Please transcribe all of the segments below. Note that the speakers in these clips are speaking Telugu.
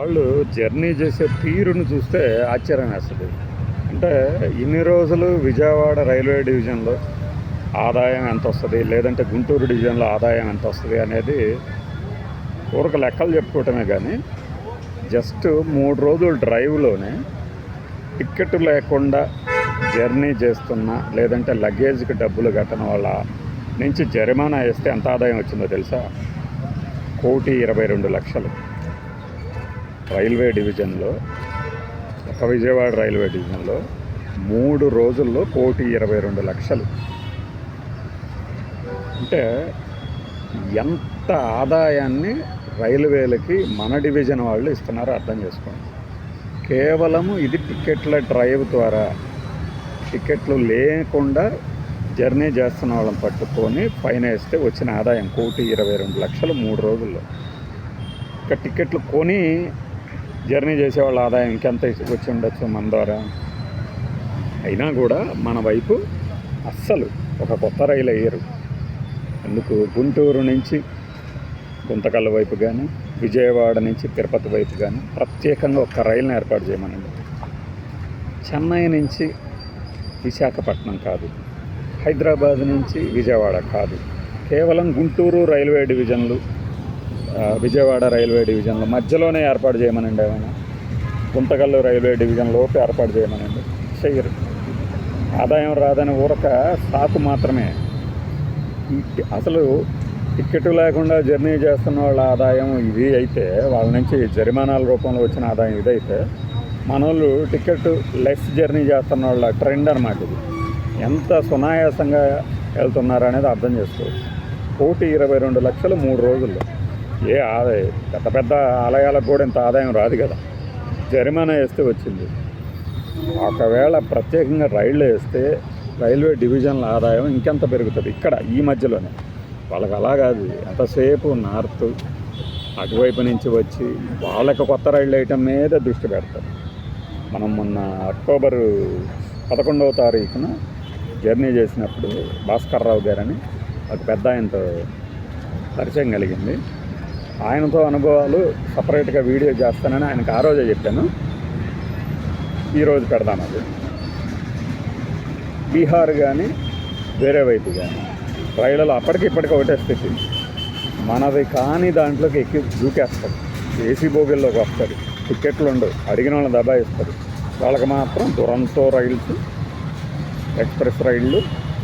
వాళ్ళు జర్నీ చేసే తీరును చూస్తే ఆశ్చర్యం వేస్తుంది. అంటే ఇన్ని రోజులు విజయవాడ రైల్వే డివిజన్లో ఆదాయం ఎంత వస్తుంది? లేదంటే గుంటూరు డివిజన్లో ఆదాయం ఎంత వస్తుంది? అనేది ఊరక లెక్కలు చెప్పుకోవటమే కానీ జస్ట్ మూడు రోజులు డ్రైవ్లోనే టిక్కెట్ లేకుండా జర్నీ చేస్తున్న లేదంటే లగేజ్కి డబ్బులు కట్టడం వల్ల నుంచి జరిమానా వేస్తే ఎంత ఆదాయం వచ్చిందో తెలుసా? కోటి ఇరవై రెండు లక్షలు. రైల్వే డివిజన్లో ఒక విజయవాడ రైల్వే డివిజన్లో మూడు రోజుల్లో కోటి ఇరవై రెండు లక్షలు. అంటే ఎంత ఆదాయాన్ని రైల్వేలకి మన డివిజన్ వాళ్ళు ఇస్తున్నారో అర్థం చేసుకోండి. కేవలము ఇది టికెట్ల డ్రైవ్ ద్వారా టికెట్లు లేకుండా జర్నీ చేస్తున్న వాళ్ళని పట్టుకొని పైన వేస్తే వచ్చిన ఆదాయం కోటి ఇరవై రెండు లక్షలు మూడు రోజుల్లో. ఇక టికెట్లు కొని జర్నీ చేసేవాళ్ళ ఆదాయం ఇంకెంత వచ్చి ఉండొచ్చు మన ద్వారా? అయినా కూడా మన వైపు అస్సలు ఒక కొత్త రైలు వేయరు. ఎందుకు గుంటూరు నుంచి గుంతకల్ వైపు కానీ విజయవాడ నుంచి తిరుపతి వైపు కానీ ప్రత్యేకంగా ఒక రైలుని ఏర్పాటు చేయమనండి. చెన్నై నుంచి విశాఖపట్నం కాదు హైదరాబాద్ నుంచి విజయవాడ కాదు కేవలం గుంటూరు రైల్వే డివిజన్లు విజయవాడ రైల్వే డివిజన్లో మధ్యలోనే ఏర్పాటు చేయమనండి ఏమైనా? గుంతకల్లు రైల్వే డివిజన్లోపు ఏర్పాటు చేయమనండి. చెయ్యరు. ఆదాయం రాదని ఊరక సాకు మాత్రమే. అసలు టికెట్ లేకుండా జర్నీ చేస్తున్న వాళ్ళ ఆదాయం ఇది అయితే వాళ్ళ నుంచి జరిమానాల రూపంలో వచ్చిన ఆదాయం ఇదైతే మన వాళ్ళు టికెట్ లెస్ జర్నీ చేస్తున్న వాళ్ళ ట్రెండ్ అనమాట ఇది. ఎంత సునాయాసంగా వెళ్తున్నారు అనేది అర్థం చేసుకోవచ్చు. కోటి ఇరవై రెండు లక్షలు మూడు రోజుల్లో. ఏ ఆదాయం పెద్ద పెద్ద ఆలయాలకు కూడా ఇంత ఆదాయం రాదు కదా. జరిమానా వేస్తే వచ్చింది. ఒకవేళ ప్రత్యేకంగా రైళ్ళు వేస్తే రైల్వే డివిజన్ల ఆదాయం ఇంకెంత పెరుగుతుంది ఇక్కడ ఈ మధ్యలోనే. వాళ్ళకి అలా కాదు. ఎంతసేపు నార్త్ అటువైపు నుంచి వచ్చి వాళ్ళకి కొత్త రైళ్ళు వేయటం మీద దృష్టి పెడతారు. మనం మొన్న అక్టోబర్ పదకొండవ తారీఖున జర్నీ చేసినప్పుడు భాస్కర్ రావు గారని ఒక పెద్ద ఆయనతో పరిచయం కలిగింది. ఆయనతో అనుభవాలు సపరేట్గా వీడియో చేస్తానని ఆయనకు ఆ రోజే చెప్పాను. ఈరోజు పెడదాం అది. బీహార్ కానీ వేరే వైపు కానీ రైళ్ళలో అప్పటికి ఇప్పటికి ఒకటే స్థితి. మనది కాని దాంట్లోకి ఎక్కి దూకేస్తారు ఏసీ బోగిల్లోకి వస్తారు టికెట్లు ఉండవు. అడిగిన వాళ్ళని దబాయిస్తారు వాళ్ళకి మాత్రం దురంతో రైల్స్ ఎక్స్ప్రెస్ రైళ్ళు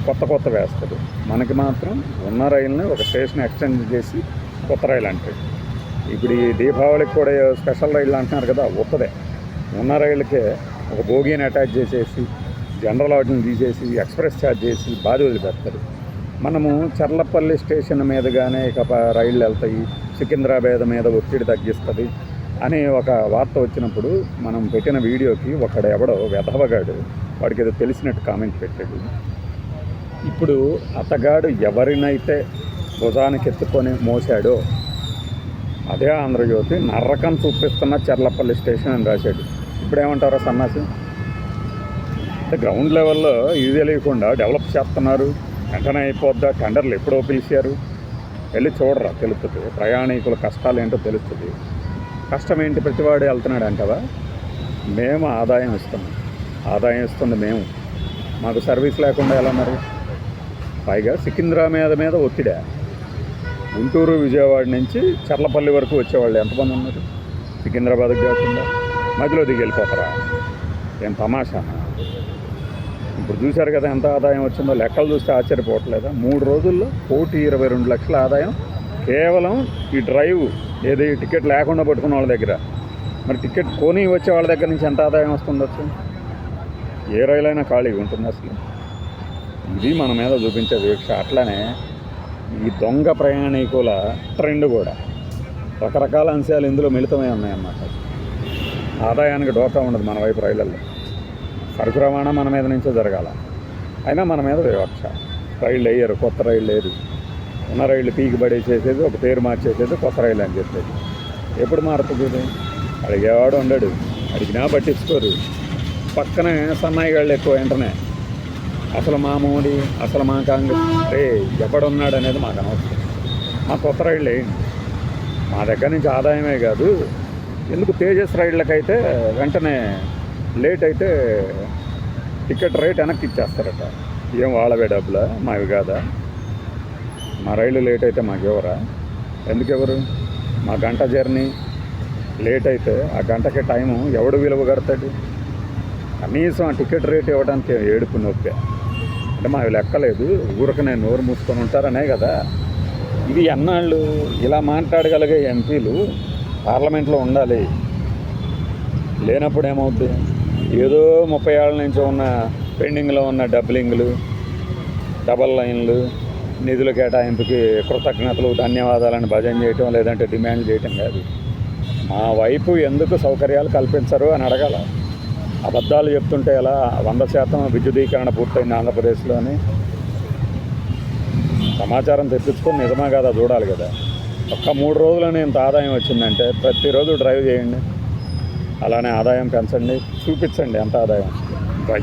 కొత్త కొత్త వేస్తారు మనకి మాత్రం ఉన్న రైల్ని ఒక స్టేషన్ ఎక్స్టెండ్ చేసి కొత్త రైలు అంటే. ఇప్పుడు ఈ దీపావళికి కూడా స్పెషల్ రైళ్ళు అంటున్నారు కదా ఉత్తదే ఉన్న రైలుకే ఒక బోగీని అటాచ్ చేసేసి జనరల్ వాటిని తీసేసి ఎక్స్ప్రెస్ ఛార్జ్ చేసి బాధ వదిలిపెడతారు. మనము చర్లపల్లి స్టేషన్ మీదుగానే ఇక రైళ్ళు వెళ్తాయి సికింద్రాబాద్ మీద ఒత్తిడి తగ్గిస్తుంది అని ఒక వార్త వచ్చినప్పుడు మనం పెట్టిన వీడియోకి ఒకడు ఎవడో వెధవగాడు వాడికి ఏదో తెలిసినట్టు కామెంట్ పెట్టాడు. ఇప్పుడు అతగాడు ఎవరినైతే భుజానికి ఎత్తుకొని మోసాడో అదే ఆంధ్రజ్యోతి నరకం చూపిస్తున్న చెర్లపల్లి స్టేషన్ అని రాశాడు. ఇప్పుడేమంటారా సన్నాసి? అంటే గ్రౌండ్ లెవెల్లో ఇది తెలియకుండా డెవలప్ చేస్తున్నారు. వెంటనే అయిపోద్దా? టెండర్లు ఎప్పుడో పిలిచారు. వెళ్ళి చూడరా తెలుస్తుంది. ప్రయాణికుల కష్టాలు ఏంటో తెలుస్తుంది. కష్టం ఏంటి ప్రతివాడు వెళ్తున్నాడు అంటవా? మేము ఆదాయం ఇస్తున్నాం. ఆదాయం ఇస్తుంది మేము. మాకు సర్వీస్ లేకుండా ఎలా మరి? పైగా సికింద్రా మీద మీద ఒత్తిడా. గుంటూరు విజయవాడ నుంచి చర్లపల్లి వరకు వచ్చేవాళ్ళు ఎంతమంది ఉన్నారు? సికింద్రాబాద్కి కాకుండా మధ్యలో దిగి వెళ్ళిపోతారా ఏం తమాషా? ఇప్పుడు చూశారు కదా ఎంత ఆదాయం వచ్చిందో లెక్కలు చూస్తే ఆశ్చర్యపోవట్లేదా? మూడు రోజుల్లో కోటి ఇరవై రెండు లక్షల ఆదాయం. కేవలం ఈ డ్రైవ్ ఏది టికెట్ లేకుండా పట్టుకున్న వాళ్ళ దగ్గర. మరి టికెట్ కొని వచ్చే వాళ్ళ దగ్గర నుంచి ఎంత ఆదాయం వస్తుండొచ్చు ఏ రైలు అయినా ఖాళీగా ఉంటుంది అసలు? ఇది మన మీద చూపించే వీక్ష అట్లనే ఈ దొంగ ప్రయాణికుల ట్రెండ్ కూడా. రకరకాల అంశాలు ఇందులో మిళితమై ఉన్నాయన్నమాట. ఆదాయానికి డోకా ఉండదు మన వైపు రైళ్ళల్లో. సరుకు రవాణా మన మీద నుంచే జరగాల. అయినా మన మీద వివక్ష. రైళ్ళు వేయరు కొత్త రైళ్ళు లేదు. ఉన్న రైళ్ళు పీకి పడేసేసేది ఒక పేరు మార్చేసేది కొత్త రైలు అని చెప్పేది. ఎప్పుడు మారుతుంది అడిగేవాడు ఉండడు. అడిగినా పట్టించుకోరు. పక్కనే సన్నాయి గాళ్ళు ఎక్కువ వెంటనే అసలు మా మోడీ అసలు మా కాంగ్రెస్. రే ఎవడున్నాడు అనేది మాకు అనవసరం. మా కొత్త రైళ్ళు. వేయండి మా దగ్గర నుంచి ఆదాయమే కాదు. ఎందుకు తేజస్ రైళ్ళకైతే వెంటనే లేట్ అయితే టికెట్ రేట్ వెనక్కి ఇచ్చేస్తారట. ఏం వాళ్ళవే డబ్బులా? మావి కాదా? మా రైలు లేట్ అయితే మాకు ఎవరా? ఎందుకు ఎవరు? మా గంట జర్నీ లేట్ అయితే ఆ గంటకి టైము ఎవడు విలువ కడతాడు? కనీసం ఆ టికెట్ రేట్ ఇవ్వడానికి ఏడుపు నొప్పి. అంటే మావి లెక్కలేదు. ఊరికి నేను నోరు మూసుకొని ఉంటారనే కదా. ఇది ఎన్నాళ్ళు ఇలా మాట్లాడగలిగే ఎంపీలు పార్లమెంట్లో ఉండాలి. లేనప్పుడు ఏమవుద్ది? ఏదో ముప్పై ఏళ్ళ నుంచి ఉన్న పెండింగ్లో ఉన్న డబ్లింగ్లు డబల్ లైన్లు నిధుల కేటాయింపుకి కృతజ్ఞతలు ధన్యవాదాలను భజన చేయటం లేదంటే డిమాండ్ చేయటం కాదు. మా వైపు ఎందుకు సౌకర్యాలు కల్పించరు అని అడగాల. అబద్ధాలు చెప్తుంటే ఎలా వంద శాతం విద్యుదీకరణ పూర్తయింది ఆంధ్రప్రదేశ్లోని? సమాచారం తెప్పించుకొని నిజమే కదా చూడాలి కదా. ఒక్క మూడు రోజులని ఇంత ఆదాయం వచ్చిందంటే ప్రతిరోజు డ్రైవ్ చేయండి. అలానే ఆదాయం పెంచండి చూపించండి ఎంత ఆదాయం. వచ్చింది బై.